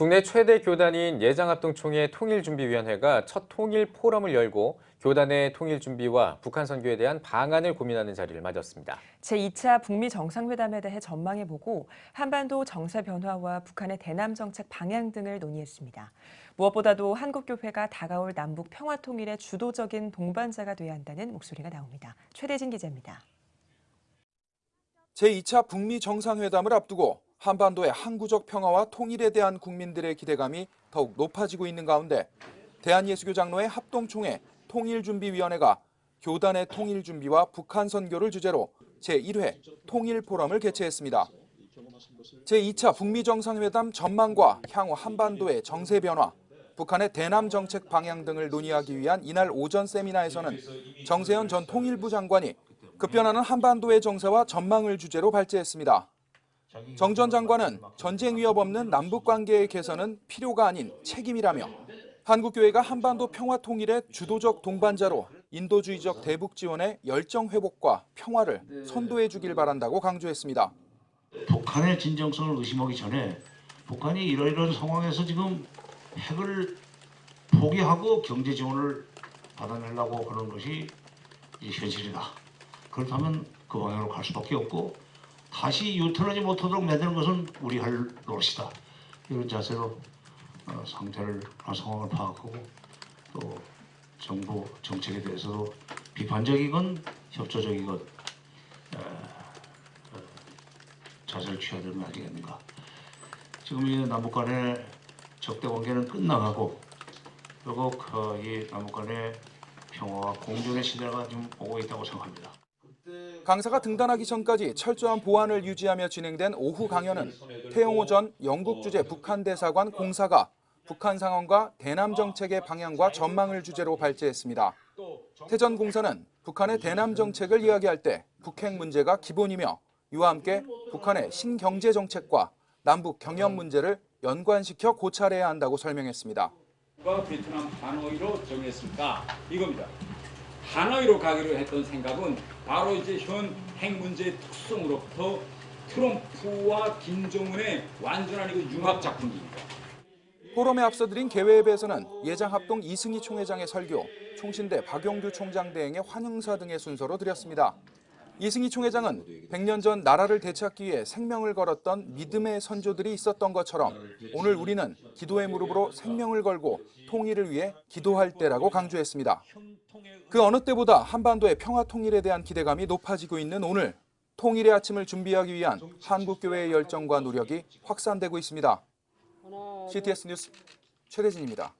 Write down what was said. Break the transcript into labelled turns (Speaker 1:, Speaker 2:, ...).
Speaker 1: 국내 최대 교단인 예장합동총회 통일준비위원회가 첫 통일 포럼을 열고 교단의 통일 준비와 북한 선교에 대한 방안을 고민하는 자리를 맞았습니다.
Speaker 2: 제2차 북미 정상회담에 대해 전망해보고 한반도 정세 변화와 북한의 대남 정책 방향 등을 논의했습니다. 무엇보다도 한국교회가 다가올 남북 평화 통일의 주도적인 동반자가 돼야 한다는 목소리가 나옵니다. 최대진 기자입니다.
Speaker 3: 제2차 북미 정상회담을 앞두고 한반도의 항구적 평화와 통일에 대한 국민들의 기대감이 더욱 높아지고 있는 가운데 대한예수교 장로회 합동총회 통일준비위원회가 교단의 통일 준비와 북한 선교를 주제로 제1회 통일 포럼을 개최했습니다. 제2차 북미 정상회담 전망과 향후 한반도의 정세 변화, 북한의 대남 정책 방향 등을 논의하기 위한 이날 오전 세미나에서는 정세현 전 통일부 장관이 급변하는 한반도의 정세와 전망을 주제로 발제했습니다. 정 전 장관은 전쟁 위협 없는 남북 관계의 개선은 필요가 아닌 책임이라며 한국교회가 한반도 평화 통일의 주도적 동반자로 인도주의적 대북 지원의 열정 회복과 평화를 선도해 주길 바란다고 강조했습니다.
Speaker 4: 북한의 진정성을 의심하기 전에 북한이 이러이러한 상황에서 지금 핵을 포기하고 경제 지원을 받아내려고 하는 것이 현실이다. 그렇다면 그 방향으로 갈 수밖에 없고 다시 유턴하지 못하도록 만드는 것은 우리 할 노릇이다. 이런 자세로 어, 상태를 아, 상황을 파악하고 또 정부 정책에 대해서도 비판적이건 협조적이건 에, 어, 자세를 취해야 되는 거 아니겠는가. 지금 이 남북 간의 적대 관계는 끝나가고 결국 어, 이 남북 간의 평화와 공존의 시대가 지금 오고 있다고 생각합니다.
Speaker 3: 강사가 등단하기 전까지 철저한 보안을 유지하며 진행된 오후 강연은 태영호 전 영국 주재 북한 대사관 공사가 북한 상황과 대남 정책의 방향과 전망을 주제로 발제했습니다. 태전 공사는 북한의 대남 정책을 이야기할 때 북핵 문제가 기본이며 이와 함께 북한의 신경제 정책과 남북 경협 문제를 연관시켜 고찰해야 한다고 설명했습니다.
Speaker 5: 가 베트남 하노이로 정했을까 이겁니다. 하노이로 가기로 했던 생각은 바로 이제 현 핵 문제의 특성으로부터 트럼프와 김정은의 완전한 이거 융합 작품입니다.
Speaker 3: 포럼에 앞서 드린 개회에서는 예장합동 이승희 총회장의 설교, 총신대 박용규 총장 대행의 환영사 등의 순서로 드렸습니다. 이승희 총회장은 100년 전 나라를 되찾기 위해 생명을 걸었던 믿음의 선조들이 있었던 것처럼 오늘 우리는 기도의 무릎으로 생명을 걸고 통일을 위해 기도할 때라고 강조했습니다. 그 어느 때보다 한반도의 평화 통일에 대한 기대감이 높아지고 있는 오늘 통일의 아침을 준비하기 위한 한국교회의 열정과 노력이 확산되고 있습니다. CTS 뉴스 최대진입니다.